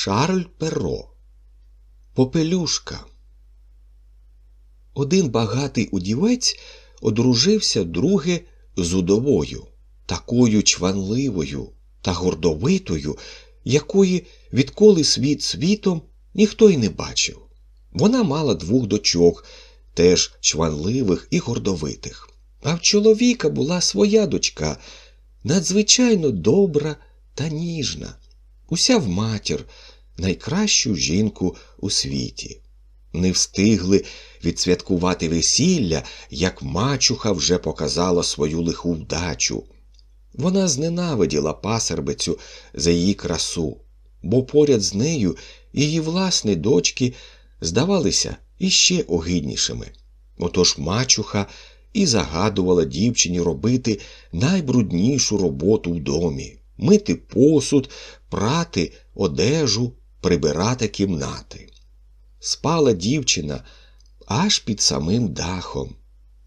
Шарль Перо. Попелюшка. Один багатий удівець одружився друге з удовою, такою чванливою та гордовитою, якої відколи світ світом ніхто й не бачив. Вона мала двох дочок, теж чванливих і гордовитих. А в чоловіка була своя дочка, надзвичайно добра та ніжна, уся в матір, найкращу жінку у світі. Не встигли відсвяткувати весілля, як мачуха вже показала свою лиху вдачу. Вона зненавиділа пасербицю за її красу, бо поряд з нею її власні дочки здавалися іще огиднішими. Отож мачуха і загадувала дівчині робити найбруднішу роботу в домі мити посуд, прати одежу, прибирати кімнати. Спала дівчина аж під самим дахом,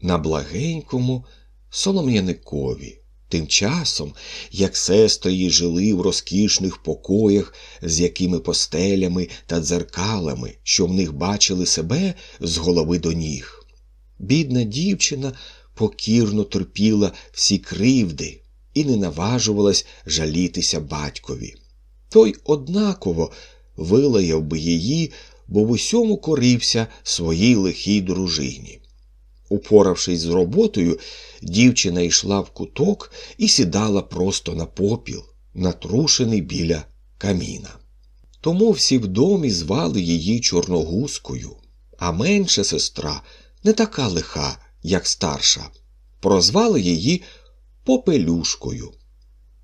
на благенькому солом'яникові. Тим часом, як сестри її жили в розкішних покоях, з якими постелями та дзеркалами, що в них бачили себе з голови до ніг. Бідна дівчина покірно терпіла всі кривди і не наважувалась жалітися батькові. Той однаково вилаяв би її, бо в усьому корився своїй лихій дружині. Упоравшись з роботою, дівчина йшла в куток і сідала просто на попіл, натрушений біля каміна. Тому всі в домі звали її Чорногузкою, а менша сестра не така лиха, як старша, прозвали її Попелюшкою.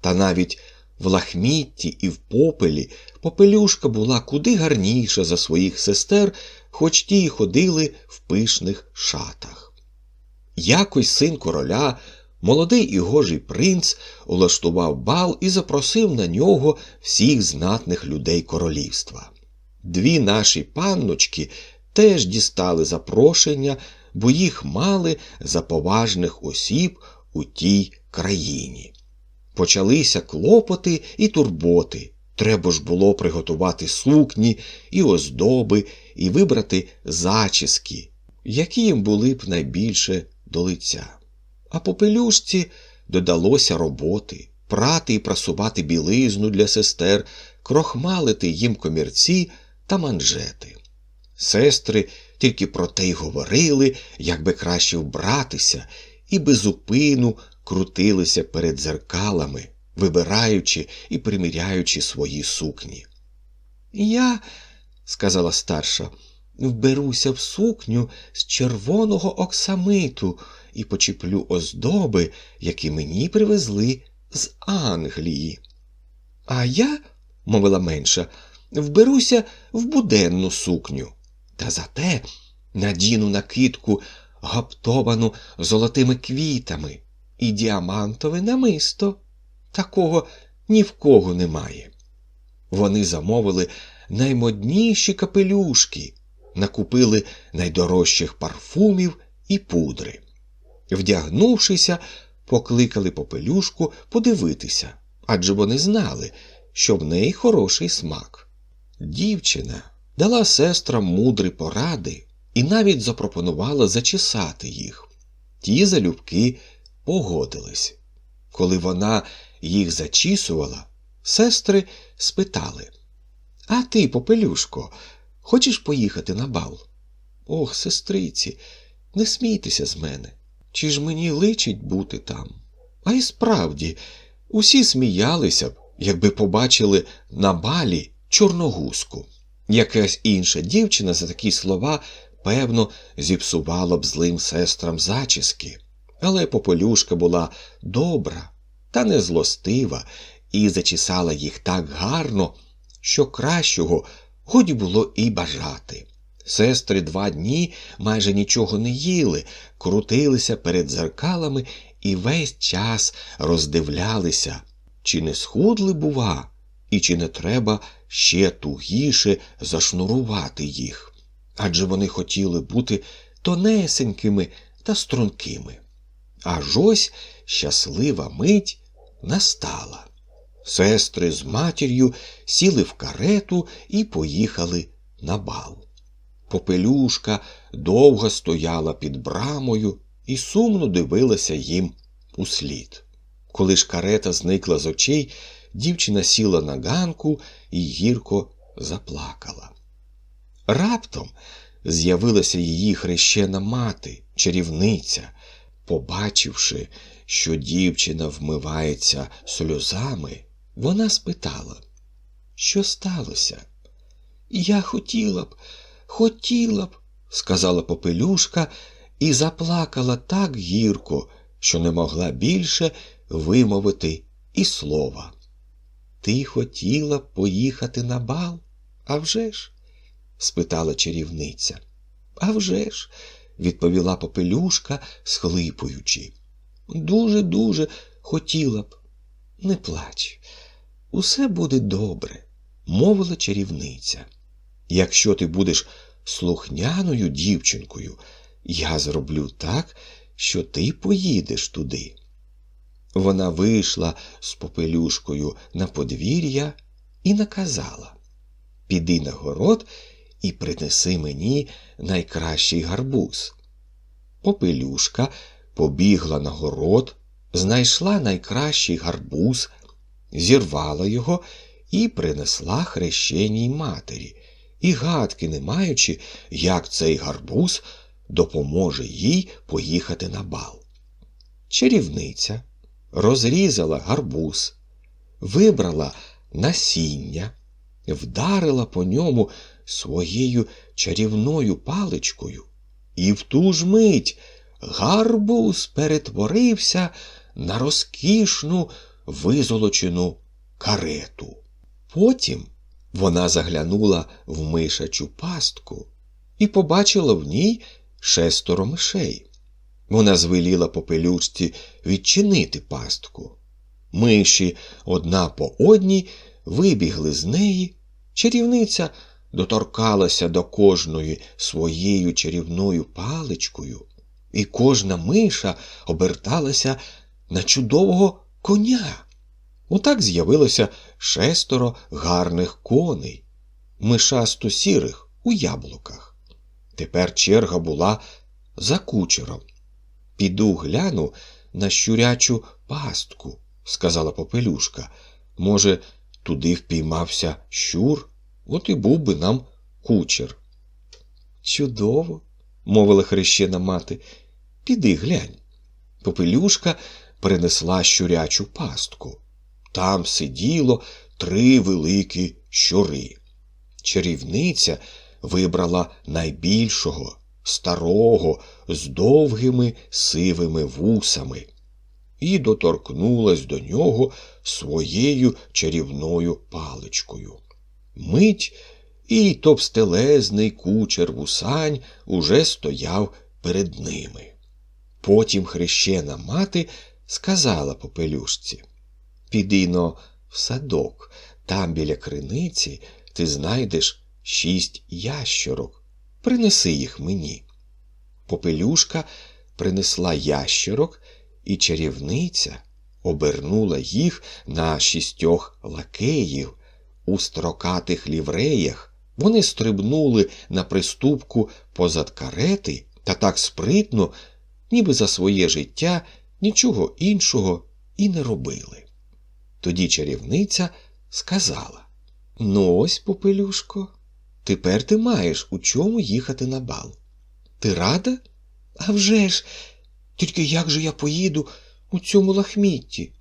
Та навіть в лахмітті і в попелі попелюшка була куди гарніша за своїх сестер, хоч ті й ходили в пишних шатах. Якось син короля, молодий і гожий принц, улаштував бал і запросив на нього всіх знатних людей королівства. Дві наші панночки теж дістали запрошення, бо їх мали за поважних осіб у тій країні. Почалися клопоти і турботи. Треба ж було приготувати сукні і оздоби, і вибрати зачіски, які їм були б найбільше до лиця. А по пелюшці додалося роботи, прати і прасувати білизну для сестер, крохмалити їм комірці та манжети. Сестри тільки про те й говорили, як би краще вбратися, і безупину крутилися перед дзеркалами, вибираючи і приміряючи свої сукні. Я, сказала старша, вберуся в сукню з червоного оксамиту і почіплю оздоби, які мені привезли з Англії. А я, мовила менша, вберуся в буденну сукню, та зате надіну накидку гаптовану золотими квітами і діамантове намисто. Такого ні в кого немає. Вони замовили наймодніші капелюшки, накупили найдорожчих парфумів і пудри. Вдягнувшися, покликали попелюшку подивитися, адже вони знали, що в неї хороший смак. Дівчина дала сестрам мудрі поради і навіть запропонувала зачесати їх. Ті залюбки погодились. Коли вона їх зачісувала, сестри спитали А ти, попелюшко, хочеш поїхати на бал? Ох, сестриці, не смійтеся з мене. Чи ж мені личить бути там? А й справді, усі сміялися б, якби побачили на балі чорногузку. Якась інша дівчина за такі слова, певно, зіпсувала б злим сестрам зачіски. Але Пополюшка була добра та незлостива і зачесала їх так гарно, що кращого годі було і бажати. Сестри два дні майже нічого не їли, крутилися перед зеркалами і весь час роздивлялися, чи не схудли, бува, і чи не треба ще тугіше зашнурувати їх. Адже вони хотіли бути тонесенькими та стрункими. Аж ось щаслива мить настала. Сестри з матір'ю сіли в карету і поїхали на бал. Попелюшка довго стояла під брамою і сумно дивилася їм услід. Коли ж карета зникла з очей, дівчина сіла на ганку і гірко заплакала. Раптом з'явилася її хрещена мати, чарівниця. Побачивши, що дівчина вмивається сльозами, вона спитала, що сталося? Я хотіла б, хотіла б, сказала попелюшка і заплакала так гірко, що не могла більше вимовити і слова. Ти хотіла б поїхати на бал? А вже ж? спитала чарівниця. «А вже ж», – відповіла попелюшка, схлипуючи. Дуже, дуже хотіла б. Не плач, усе буде добре, мовила чарівниця. Якщо ти будеш слухняною дівчинкою, я зроблю так, що ти поїдеш туди. Вона вийшла з попелюшкою на подвір'я і наказала Піди на город і принеси мені найкращий гарбуз. Попелюшка побігла на город, знайшла найкращий гарбуз, зірвала його і принесла хрещеній матері, і гадки не маючи, як цей гарбуз допоможе їй поїхати на бал. Чарівниця розрізала гарбуз, вибрала насіння, вдарила по ньому своєю чарівною паличкою, і в ту ж мить гарбуз перетворився на розкішну визолочену карету. Потім вона заглянула в мишачу пастку і побачила в ній шестеро мишей. Вона звеліла попелючці відчинити пастку. Миші одна по одній вибігли з неї. Чарівниця доторкалася до кожної своєю чарівною паличкою, і кожна миша оберталася на чудового коня. Отак з'явилося шестеро гарних коней, мишасто сірих у яблуках. Тепер черга була за кучером. Піду гляну на щурячу пастку, сказала попелюшка. Може, туди впіймався щур, от і був би нам кучер. Чудово, мовила хрещена мати. Піди глянь. Попелюшка принесла щурячу пастку. Там сиділо три великі щури. Чарівниця вибрала найбільшого, старого, з довгими сивими вусами і доторкнулась до нього своєю чарівною паличкою. Мить і товстелезний кучер вусань уже стояв перед ними. Потім хрещена мати сказала попелюшці Піди но в садок, там біля криниці ти знайдеш шість ящерок. Принеси їх мені. Попелюшка принесла ящерок, і чарівниця обернула їх на шістьох лакеїв у строкатих лівреях. Вони стрибнули на приступку позад карети та так спритно, ніби за своє життя нічого іншого і не робили. Тоді чарівниця сказала Ну, ось, попелюшко, тепер ти маєш у чому їхати на бал. Ти рада? «А вже ж! Тільки як же я поїду у цьому лахмітті?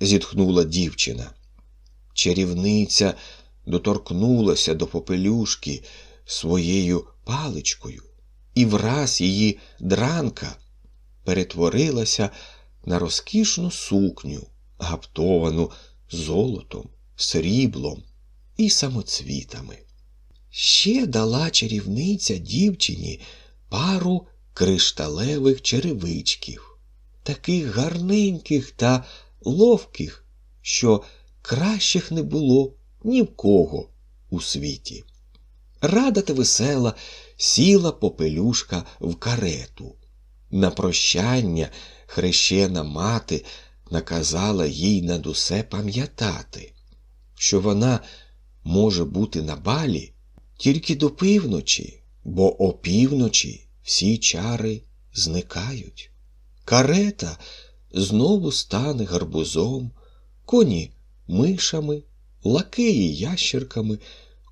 зітхнула дівчина. Чарівниця доторкнулася до попелюшки своєю паличкою, і враз її дранка перетворилася на розкішну сукню, гаптовану золотом, сріблом і самоцвітами. Ще дала чарівниця дівчині пару кришталевих черевичків, таких гарненьких та ловких, що кращих не було ні в кого у світі. Рада та весела сіла попелюшка в карету. На прощання хрещена мати наказала їй над усе пам'ятати. що вона може бути на балі тільки до півночі, бо опівночі всі чари зникають. Карета знову стане гарбузом, коні мишами, лакеї ящерками,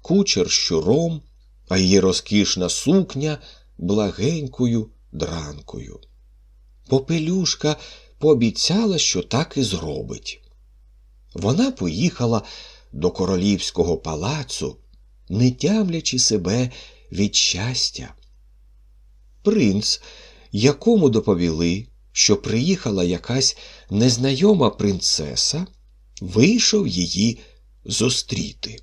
кучер щуром, а її розкішна сукня благенькою дранкою. Попелюшка пообіцяла, що так і зробить. Вона поїхала до королівського палацу, не тямлячи себе від щастя. Принц, якому доповіли, що приїхала якась незнайома принцеса, вийшов її зустріти.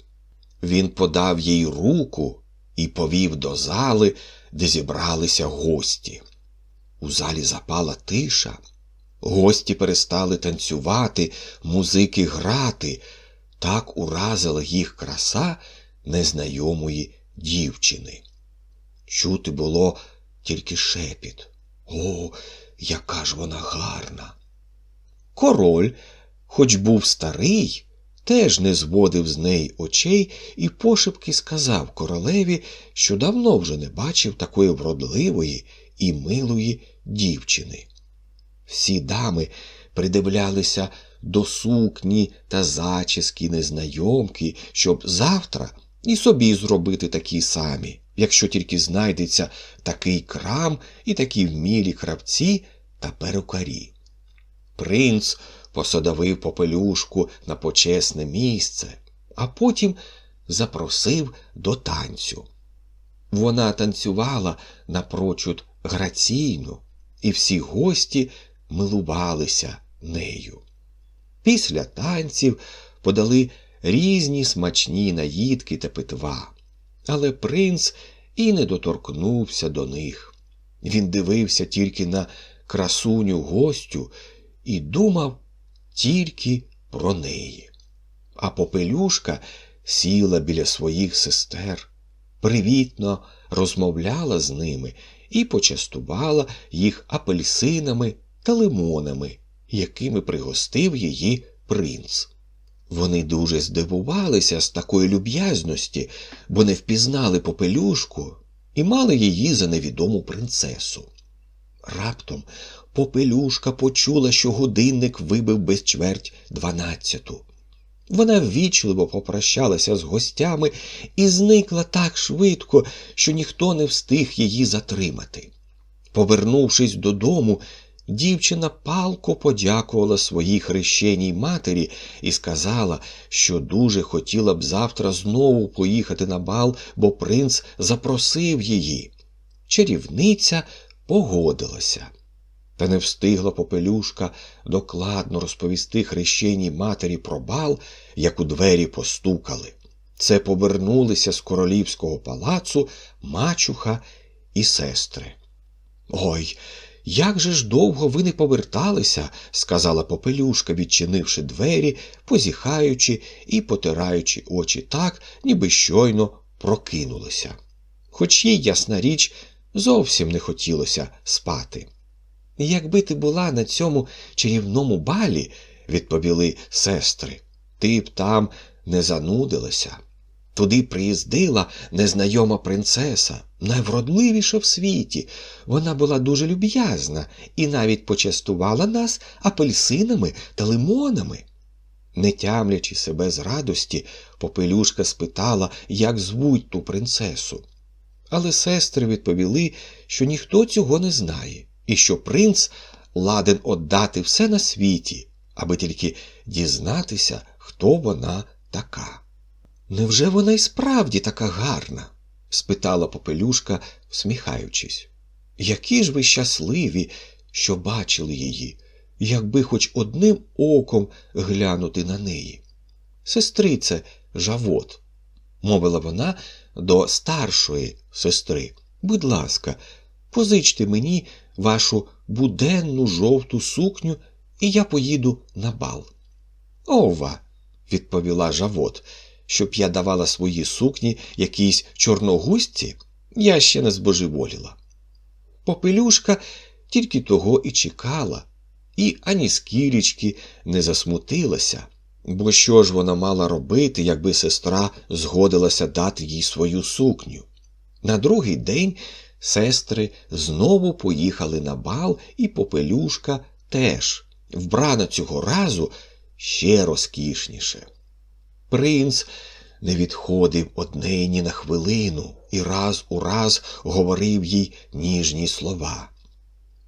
Він подав їй руку і повів до зали, де зібралися гості. У залі запала тиша. Гості перестали танцювати, музики грати. Так уразила їх краса незнайомої дівчини. Чути було тільки шепіт. О, яка ж вона гарна! Король, хоч був старий, теж не зводив з неї очей і пошепки сказав королеві, що давно вже не бачив такої вродливої і милої дівчини. Всі дами придивлялися до сукні та зачіски незнайомки, щоб завтра і собі зробити такі самі, якщо тільки знайдеться такий крам і такі вмілі кравці та перукарі. Принц посадовив попелюшку на почесне місце, а потім запросив до танцю. Вона танцювала напрочуд граційно, і всі гості милувалися нею. Після танців подали різні смачні наїдки та питва, але принц і не доторкнувся до них. Він дивився тільки на красуню гостю і думав тільки про неї. А попелюшка сіла біля своїх сестер, привітно розмовляла з ними і почастувала їх апельсинами та лимонами, якими пригостив її принц. Вони дуже здивувалися з такої люб'язності, бо не впізнали попелюшку і мали її за невідому принцесу. Раптом попелюшка почула, що годинник вибив без чверть дванадцяту. Вона ввічливо попрощалася з гостями і зникла так швидко, що ніхто не встиг її затримати. Повернувшись додому, дівчина палко подякувала своїй хрещеній матері і сказала, що дуже хотіла б завтра знову поїхати на бал, бо принц запросив її. Чарівниця погодилася. Та не встигла попелюшка докладно розповісти хрещеній матері про бал, як у двері постукали. Це повернулися з королівського палацу мачуха і сестри. Ой, як же ж довго ви не поверталися, сказала попелюшка, відчинивши двері, позіхаючи і потираючи очі так, ніби щойно прокинулися. Хоч їй, ясна річ, зовсім не хотілося спати. Якби ти була на цьому чарівному балі, відповіли сестри, ти б там не занудилася. Туди приїздила незнайома принцеса, найвродливіша в світі. Вона була дуже люб'язна і навіть почастувала нас апельсинами та лимонами. Не тямлячи себе з радості, попелюшка спитала, як звуть ту принцесу. Але сестри відповіли, що ніхто цього не знає, і що принц ладен отдати все на світі, аби тільки дізнатися, хто вона така. Невже вона й справді така гарна? спитала попелюшка, всміхаючись. Які ж ви щасливі, що бачили її, якби хоч одним оком глянути на неї. Сестрице, жавот, мовила вона до старшої сестри. Будь ласка, позичте мені вашу буденну жовту сукню, і я поїду на бал. Ова, відповіла жавот, щоб я давала свої сукні якійсь чорногузці, я ще не збожеволіла. Попелюшка тільки того і чекала, і ані скірічки не засмутилася, Бо що ж вона мала робити, якби сестра згодилася дати їй свою сукню? На другий день сестри знову поїхали на бал, і попелюшка теж, вбрана цього разу ще розкішніше. Принц не відходив од неї ні на хвилину і раз у раз говорив їй ніжні слова.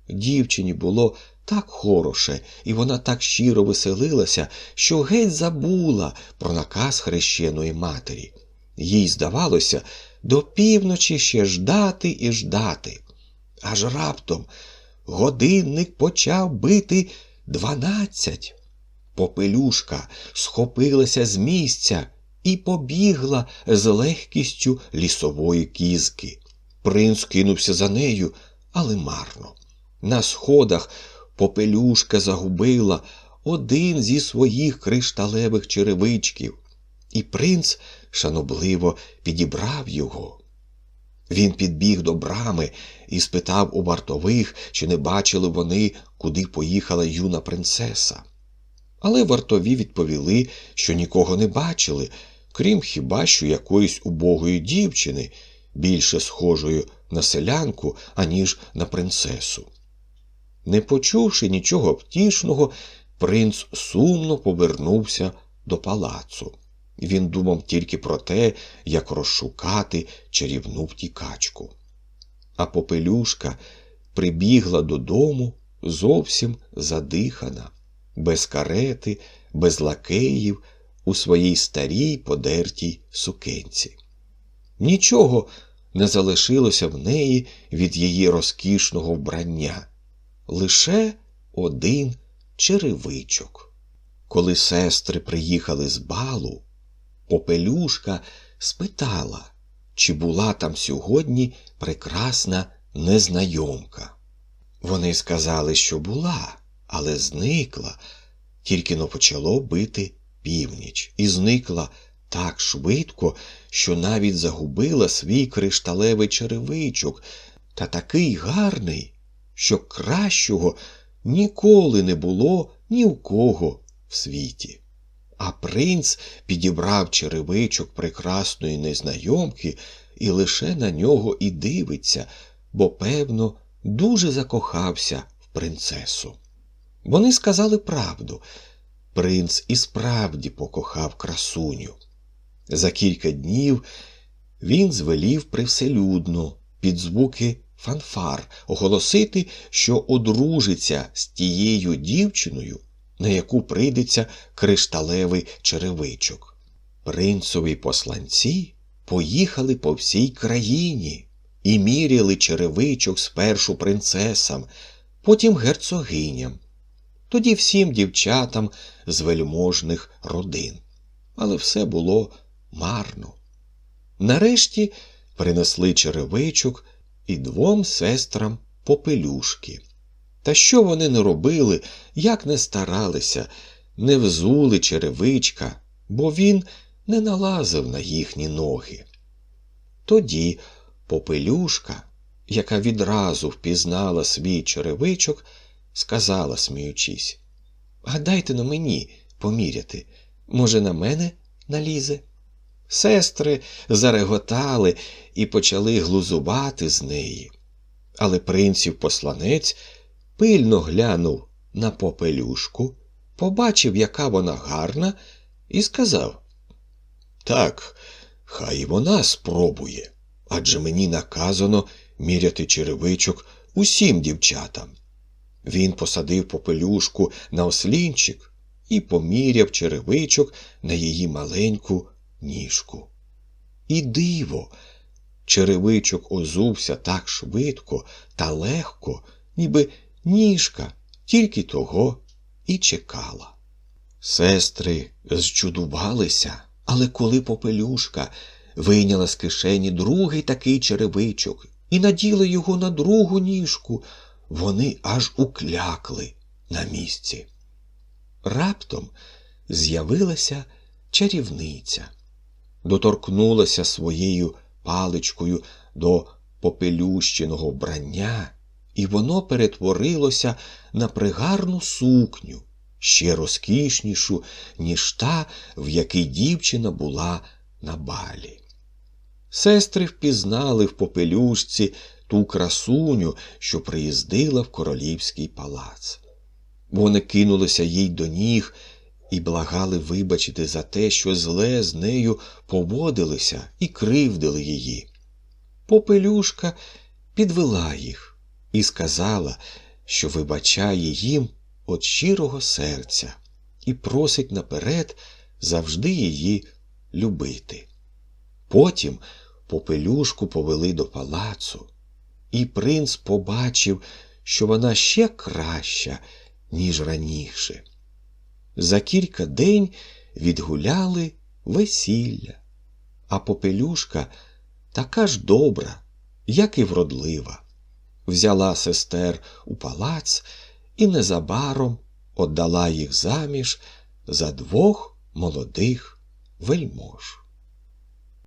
Дівчині було так хороше, і вона так щиро веселилася, що геть забула про наказ хрещеної матері. Їй здавалося, до півночі ще ждати і ждати. Аж раптом годинник почав бити дванадцять. Попелюшка схопилася з місця і побігла з легкістю лісової кізки. Принц кинувся за нею, але марно. На сходах попелюшка загубила один зі своїх кришталевих черевичків, і принц шанобливо підібрав його. Він підбіг до брами і спитав у вартових, чи не бачили вони, куди поїхала юна принцеса. Але вартові відповіли, що нікого не бачили, крім хіба що якоїсь убогої дівчини, більше схожої на селянку, аніж на принцесу. Не почувши нічого втішного, принц сумно повернувся до палацу. Він думав тільки про те, як розшукати чарівну втікачку. А попелюшка прибігла додому зовсім задихана, без карети, без лакеїв, у своїй старій подертій сукенці. Нічого не залишилося в неї від її розкішного вбрання, лише один черевичок. Коли сестри приїхали з балу, попелюшка спитала, чи була там сьогодні прекрасна незнайомка. Вони сказали, що була, але зникла, тільки но почало бити північ, і зникла так швидко, що навіть загубила свій кришталевий черевичок, та такий гарний, що кращого ніколи не було ні у кого в світі. А принц підібрав черевичок прекрасної незнайомки і лише на нього і дивиться, бо, певно, дуже закохався в принцесу. Вони сказали правду. Принц і справді покохав красуню. За кілька днів він звелів привселюдно під звуки фанфар оголосити, що одружиться з тією дівчиною, на яку прийдеться кришталевий черевичок. Принцові посланці поїхали по всій країні і міряли черевичок спершу принцесам, потім герцогиням, тоді всім дівчатам з вельможних родин. Але все було марно. Нарешті принесли черевичок і двом сестрам попелюшки. Та що вони не робили, як не старалися, не взули черевичка, бо він не налазив на їхні ноги. Тоді попелюшка, яка відразу впізнала свій черевичок, сказала, сміючись, гадайте на мені поміряти, може, на мене налізе? Сестри зареготали і почали глузувати з неї. Але принців посланець пильно глянув на попелюшку, побачив, яка вона гарна, і сказав Так, хай вона спробує, адже мені наказано міряти черевичок усім дівчатам. Він посадив попелюшку на ослінчик і поміряв черевичок на її маленьку ніжку. І диво, черевичок озувся так швидко та легко, ніби ніжка тільки того і чекала. Сестри зчудувалися, але коли попелюшка вийняла з кишені другий такий черевичок і наділа його на другу ніжку, вони аж уклякли на місці. Раптом з'явилася чарівниця, доторкнулася своєю паличкою до попелющеного вбрання, і воно перетворилося на пригарну сукню, ще розкішнішу, ніж та, в якій дівчина була на балі. Сестри впізнали в попелюшці ту красуню, що приїздила в королівський палац. Вони кинулися їй до ніг і благали вибачити за те, що зле з нею поводилися і кривдили її. Попелюшка підвела їх і сказала, що вибачає їм від щирого серця і просить наперед завжди її любити. Потім попелюшку повели до палацу, і принц побачив, що вона ще краща, ніж раніше. За кілька день відгуляли весілля, а попелюшка така ж добра, як і вродлива. Взяла сестер у палац і незабаром отдала їх заміж за двох молодих вельмож.